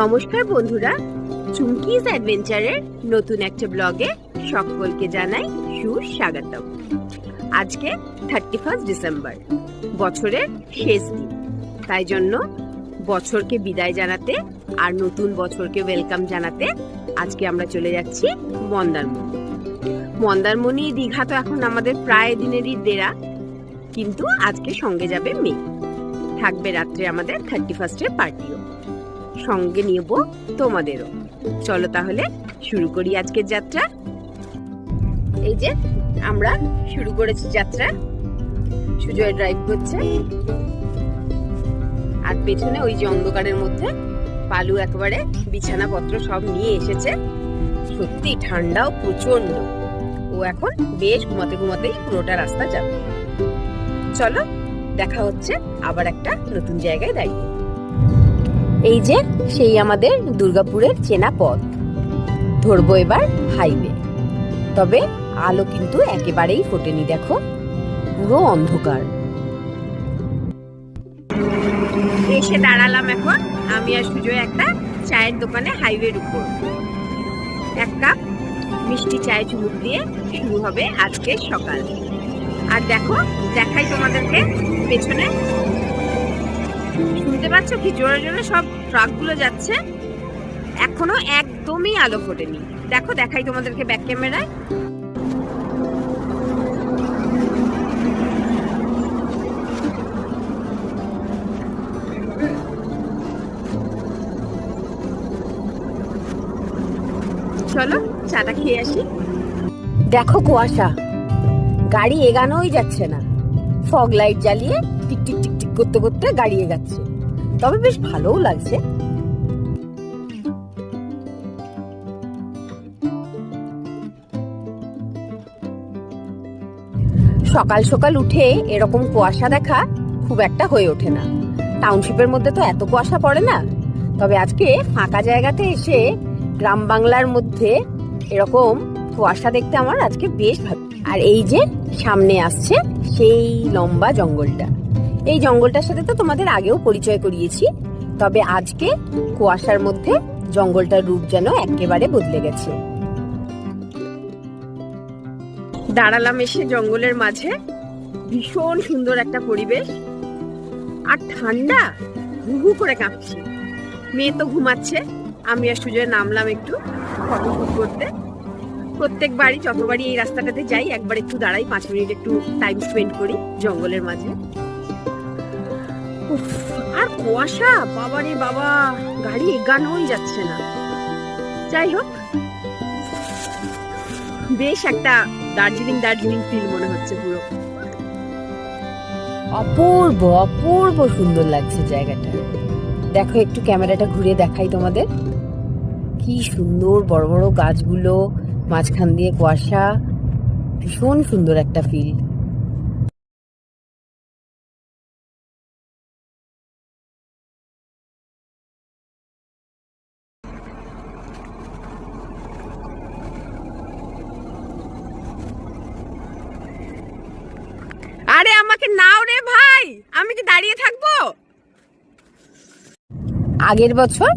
নমস্কার বন্ধুরা, চুমকিজ অ্যাডভেঞ্চারের নতুন একটা ব্লগে সকলকে জানাই সুস্বাগতম। আজকে থার্টি ফার্স্ট ডিসেম্বর বছরের শেষ দিন। তাই জন্য বছরকে বিদায় জানাতে আর নতুন বছরকে ওয়েলকাম জানাতে আজকে আমরা চলে যাচ্ছি মন্দারমণি। মন্দারমণি দীঘা তো এখন আমাদের প্রায় দিনেরই দেরা, কিন্তু আজকে সঙ্গে যাবে মেয়ে। থাকবে রাত্রে আমাদের থার্টি ফার্স্টের পার্টিও সঙ্গে নিব তোমাদেরও। চলো তাহলে শুরু করি আজকের যাত্রা। এই যে আমরা শুরু করেছি যাত্রা। সুজয় ড্রাইভ করছে। আর পেছনে ওই যে অন্ধকারের মধ্যে পালু একেবারে বিছানাপত্র সব নিয়ে এসেছে। সত্যি ঠান্ডাও প্রচণ্ড ও এখন বেশ ঘুমাতে ঘুমাতেই পুরোটা রাস্তা যাবে। চলো দেখা হচ্ছে আবার একটা নতুন জায়গায় দাঁড়িয়ে। এই যে সেই আমাদের দুর্গাপুরের চেনা পথ। ধরবো এবার হাইওয়ে তবে আলো কিন্তু একেবারেই ফোটেনি, দেখো। পুরো অন্ধকার। এসে দাঁড়ালাম এখন। আমি আর সুজয় একটা চায়ের দোকানে হাইওয়ের উপর। এক কাপ মিষ্টি চায় চুমুক দিয়ে শুরু হবে আজকে সকাল। আর দেখো, দেখাই তোমাদেরকে পেছনে শুনতে পাচ্ছ কি? জোরে জোরে সব ট্রাকগুলো যাচ্ছে। এখনও একদমই আলো ফোটেনি। দেখো, দেখাই তোমাদেরকে ব্যাক ক্যামেরায় চলো, চাটা খেয়ে আসি। দেখো কুয়াশা। গাড়ি এগানোই যাচ্ছে না। ফগ লাইট জ্বালিয়ে টিক টিক টিক টিক করতে করতে গাড়ি এগাচ্ছে তবে বেশ ভালোও লাগছে। সকাল সকাল উঠে এরকম কুয়াশা দেখা খুব একটা হয়ে ওঠে না। টাউনশিপের মধ্যে তো এত কুয়াশা পড়ে না। তবে আজকে ফাঁকা জায়গাতে এসে গ্রাম বাংলার মধ্যে এরকম কুয়াশা দেখতে আমার আজকে বেশ ভালো। আর এই যে সামনে আসছে সেই লম্বা জঙ্গলটা। এই জঙ্গলটার সাথে তো তোমাদের আগেও পরিচয় করিয়েছি। তবে আজকে কুয়াশার মধ্যে জঙ্গলটার রূপ যেন একেবারে বদলে গেছে। দাঁড়ালাম এসে জঙ্গলের মাঝে। ভীষণ সুন্দর একটা পরিবেশ। আর ঠান্ডা, হু হু করে কাঁপছি। মেয়ে তো ঘুমাচ্ছে। আমি আর সুজয় নামলাম একটু ফটো শুট করতে। প্রত্যেকবারই যতবারই এই রাস্তাটাতে যাই, একবার একটু দাঁড়াই, পাঁচ মিনিট একটু টাইম স্পেন্ড করি জঙ্গলের মাঝে। আর কুয়াশা? বাবারে বাবা, গাড়ি এগানোই যাচ্ছে না। যাই হোক, বেশ একটা দার্জিলিং দার্জিলিং ফিল মনে হচ্ছে পুরো। অপূর্ব অপূর্ব সুন্দর লাগছে জায়গাটা। দেখো, একটু ক্যামেরাটা ঘুরে দেখাই তোমাদের। কি সুন্দর বড় বড় গাছগুলো, মাঝখান দিয়ে কুয়াশা। ভীষণ সুন্দর একটা ফিল আরে আমাকে নাও রে ভাই, আমি কি দাঁড়িয়ে থাকব? আগের বছর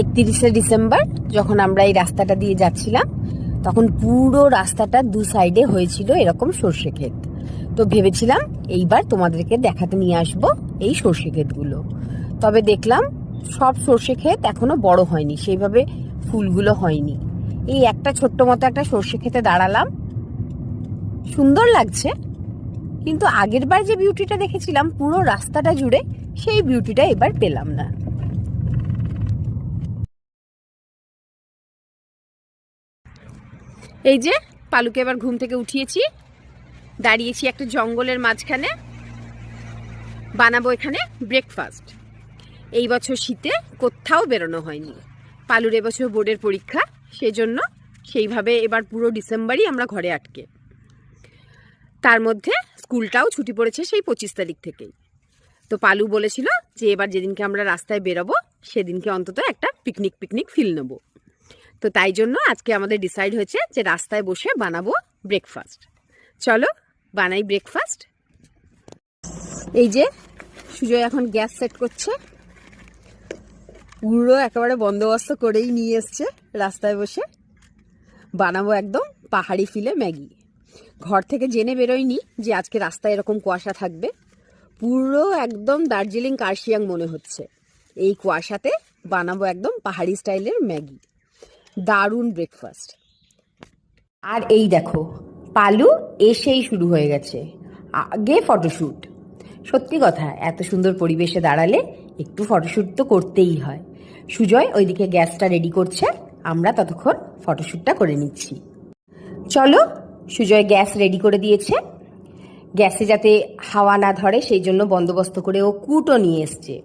একত্রিশে ডিসেম্বর যখন আমরা এই রাস্তাটা দিয়ে যাচ্ছিলাম, তখন পুরো রাস্তাটা দু সাইডে হয়েছিল এরকম সর্ষে ক্ষেত। তো ভেবেছিলাম এইবার তোমাদেরকে দেখাতে নিয়ে আসব এই সর্ষে ক্ষেতগুলো। তবে দেখলাম সব সর্ষে ক্ষেত এখনও বড় হয়নি, সেইভাবে ফুলগুলো হয়নি। এই একটা ছোট্ট মতো একটা সর্ষে ক্ষেতে দাঁড়ালাম। সুন্দর লাগছে কিন্তু আগের বার যে বিউটিটা দেখেছিলাম, পুরো রাস্তাটা জুড়ে সেই বিউটিটা এবার পেলাম না। এই যে, পালুকে এবার ঘুম থেকে উঠিয়েছি। দাঁড়িয়েছি একটা জঙ্গলের মাঝখানে। বানাবো এখানে ব্রেকফাস্ট এই বছর শীতে কোথাও বেরোনো হয়নি। পালুর এবছর বোর্ডের পরীক্ষা, সেজন্য সেইভাবে এবার পুরো ডিসেম্বরই আমরা ঘরে আটকে। তার মধ্যে স্কুলটাও ছুটি পড়েছে সেই পঁচিশ তারিখ থেকেই। তো পালু বলেছিল যে এবার যেদিনকে আমরা রাস্তায় বেরোবো, সেদিনকে অন্তত একটা পিকনিক পিকনিক ফিল নেব। তো তাই জন্য আজকে আমাদের ডিসাইড হয়েছে যে রাস্তায় বসে বানাবো ব্রেকফাস্ট চলো, বানাই ব্রেকফাস্ট এই যে, সুজয় এখন গ্যাস সেট করছে। পুরো একেবারে বন্দোবস্ত করেই নিয়ে এসছে রাস্তায় বসে। বানাবো একদম পাহাড়ি ফিলে ম্যাগি। ঘর থেকে জেনে বেরোয়নি যে আজকে রাস্তায় এরকম কুয়াশা থাকবে। পুরো একদম দার্জিলিং কার্শিয়াং মনে হচ্ছে। এই কুয়াশাতে বানাবো একদম পাহাড়ি স্টাইলের ম্যাগি। দারুণ ব্রেকফাস্ট আর এই দেখো, পালু এসেই শুরু হয়ে গেছে। আগে ফটোশ্যুট সত্যি কথা, এত সুন্দর পরিবেশে দাঁড়ালে একটু ফটোশ্যুট তো করতেই হয়। সুজয় ওইদিকে গ্যাসটা রেডি করছে, আমরা ততক্ষণ ফটোশ্যুটটা করে নিচ্ছি। চলো সুজয় গ্যাস রেডি করে দিয়েছে। গ্যাসে যাতে হাওয়া না ধরে, সেই জন্য বন্দোবস্ত করে ও কুটও নিয়ে এসছে।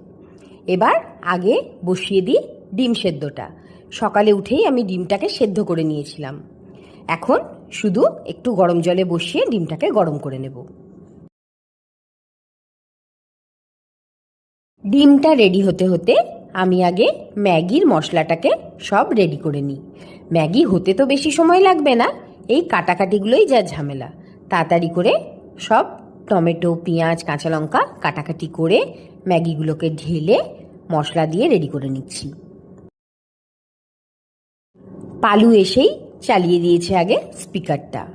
এবার আগে বসিয়ে দিই ডিম সেদ্ধটা। সকালে উঠেই আমি ডিমটাকে সেদ্ধ করে নিয়েছিলাম। এখন শুধু একটু গরম জলে বসিয়ে ডিমটাকে গরম করে নেব। ডিমটা রেডি হতে হতে আমি আগে ম্যাগির মশলাটাকে সব রেডি করে নিই। ম্যাগি হতে তো বেশি সময় লাগবে না এই কাটাকাটিগুলোই যা ঝামেলা। তাড়াতাড়ি করে সব টমেটো, পেঁয়াজ, কাঁচা লঙ্কা কাটাকাটি করে ম্যাগিগুলোকে ঢেলে মশলা দিয়ে রেডি করে নিচ্ছি। পালু এসেই চালিয়ে দিয়েছে আগে স্পিকারটা।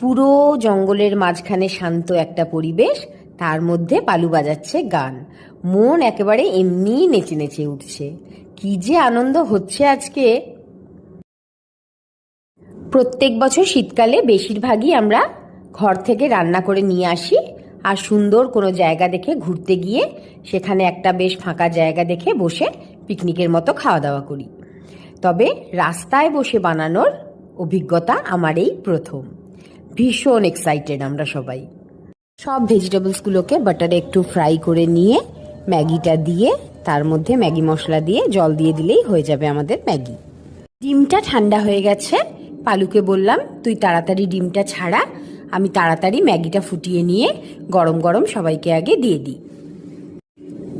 পুরো জঙ্গলের মাঝখানে শান্ত একটা পরিবেশ, তার মধ্যে পালু বাজাচ্ছে গান। মন একেবারে এমনি নেচে নেচে উঠছে। কি যে আনন্দ হচ্ছে আজকে! প্রত্যেক বছর শীতকালে বেশিরভাগই আমরা ঘর থেকে রান্না করে নিয়ে আসি আর সুন্দর কোনো জায়গা দেখে ঘুরতে গিয়ে সেখানে একটা বেশ ফাঁকা জায়গা দেখে বসে পিকনিকের মতো খাওয়া দাওয়া করি। তবে রাস্তায় বসে বানানোর অভিজ্ঞতা আমার এই প্রথম। ভীষণ এক্সাইটেড আমরা সবাই। সব ভেজিটেবলসগুলোকে বাটারে একটু ফ্রাই করে নিয়ে, ম্যাগিটা দিয়ে, তার মধ্যে ম্যাগি মশলা দিয়ে জল দিয়ে দিলেই হয়ে যাবে আমাদের ম্যাগি। ডিমটা ঠান্ডা হয়ে গেছে পালুকে বললাম, তুই তাড়াতাড়ি ডিমটা ছাড়া, আমি তাড়াতাড়ি ম্যাগিটা ফুটিয়ে নিয়ে গরম গরম সবাইকে আগে দিয়ে দিই।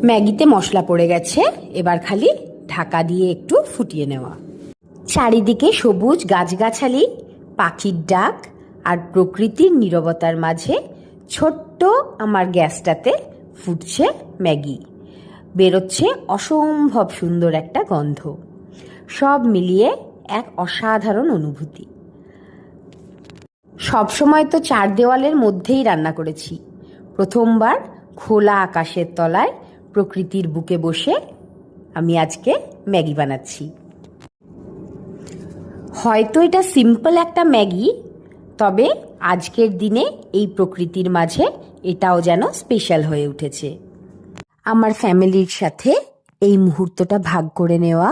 ম্যাগিতে মশলা পড়ে গেছে, এবার খালি ঢাকা দিয়ে একটু ফুটিয়ে নেওয়া। চারিদিকে সবুজ গাছগাছালি, পাখির ডাক আর প্রকৃতির নীরবতার মাঝে ছোট্ট আমার গ্যাসটাতে ফুটছে ম্যাগি। বেরোচ্ছে অসম্ভব সুন্দর একটা গন্ধ। সব মিলিয়ে এক অসাধারণ অনুভূতি। সবসময় তো চার দেওয়ালের মধ্যেই রান্না করেছি। প্রথমবার খোলা আকাশের তলায় প্রকৃতির বুকে বসে আমি আজকে ম্যাগি বানাচ্ছি। হয়তো এটা সিম্পল একটা ম্যাগি, তবে আজকের দিনে এই প্রকৃতির মাঝে এটাও যেন স্পেশাল হয়ে উঠেছে। আমার ফ্যামিলির সাথে এই মুহূর্তটা ভাগ করে নেওয়া,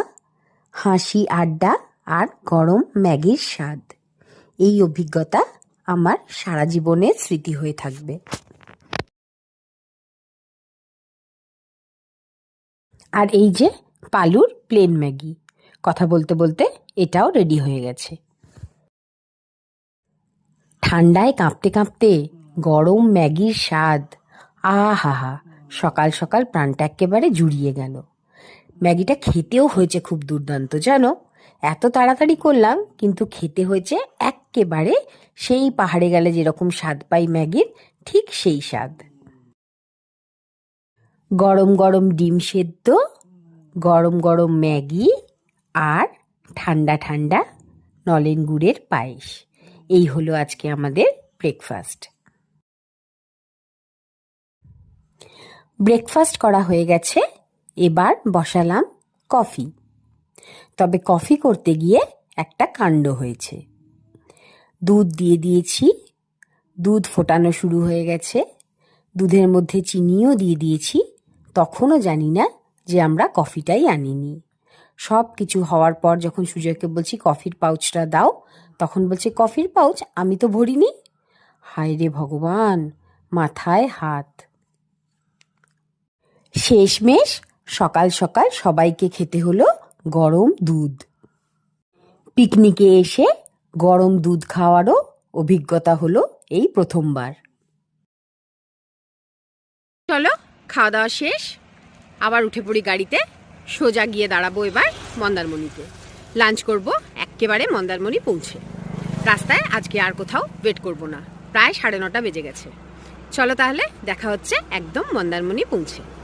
হাসি আড্ডা আর গরম ম্যাগির স্বাদ। এই অভিজ্ঞতা আমার সারা জীবনের স্মৃতি হয়ে থাকবে। আর এই যে পালুর প্লেন ম্যাগি, কথা বলতে বলতে এটাও রেডি হয়ে গেছে। ঠান্ডায় কাঁপতে কাঁপতে গরম ম্যাগির স্বাদ আহা হা সকাল সকাল প্রাণটা একেবারে জুড়িয়ে গেল। ম্যাগিটা খেতেও হয়েছে খুব দুর্দান্ত, জানো? এত তাড়াতাড়ি করলাম, কিন্তু খেতে হয়েছে এক্কেবারে সেই পাহাড়ে গেলে যেরকম স্বাদ পাই ম্যাগির, ঠিক সেই স্বাদ। গরম গরম ডিম সেদ্ধ, গরম গরম ম্যাগি আর ঠান্ডা ঠান্ডা নলেন গুড়ের পায়েস। এই হলো আজকে আমাদের ব্রেকফাস্ট। ব্রেকফাস্ট করা হয়ে গেছে, এবার বসালাম কফি। তবে কফি করতে গিয়ে একটা কাণ্ড হয়েছে। দুধ দিয়ে দিয়েছি। দুধ ফোটানো শুরু হয়ে গেছে। দুধের মধ্যে চিনিও দিয়ে দিয়েছি। তখনও জানি না যে আমরা কফিটাই আনিনি। সব কিছু হওয়ার পর যখন সুজয়কে বলছি, কফির পাউচটা দাও, তখন বলছে, কফির পাউচ? আমি তো ভরিনি? হায় রে ভগবান, মাথায় হাত। শেষমেশ সকাল সকাল সবাইকে খেতে হলো গরম দুধ। পিকনিকে এসে গরম দুধ খাওয়ারও অভিজ্ঞতা হলো এই প্রথমবার। চলো খাওয়া দাওয়া শেষ। আবার উঠে পড়ি গাড়িতে। সোজা গিয়ে দাঁড়াবো এবার মন্দারমণিতে। লাঞ্চ করব একেবারে মন্দারমণি পৌঁছে। রাস্তায় আজকে আর কোথাও ওয়েট করব না। প্রায় সাড়ে নটা বেজে গেছে। চলো তাহলে দেখা হচ্ছে একদম মন্দারমণি পৌঁছে।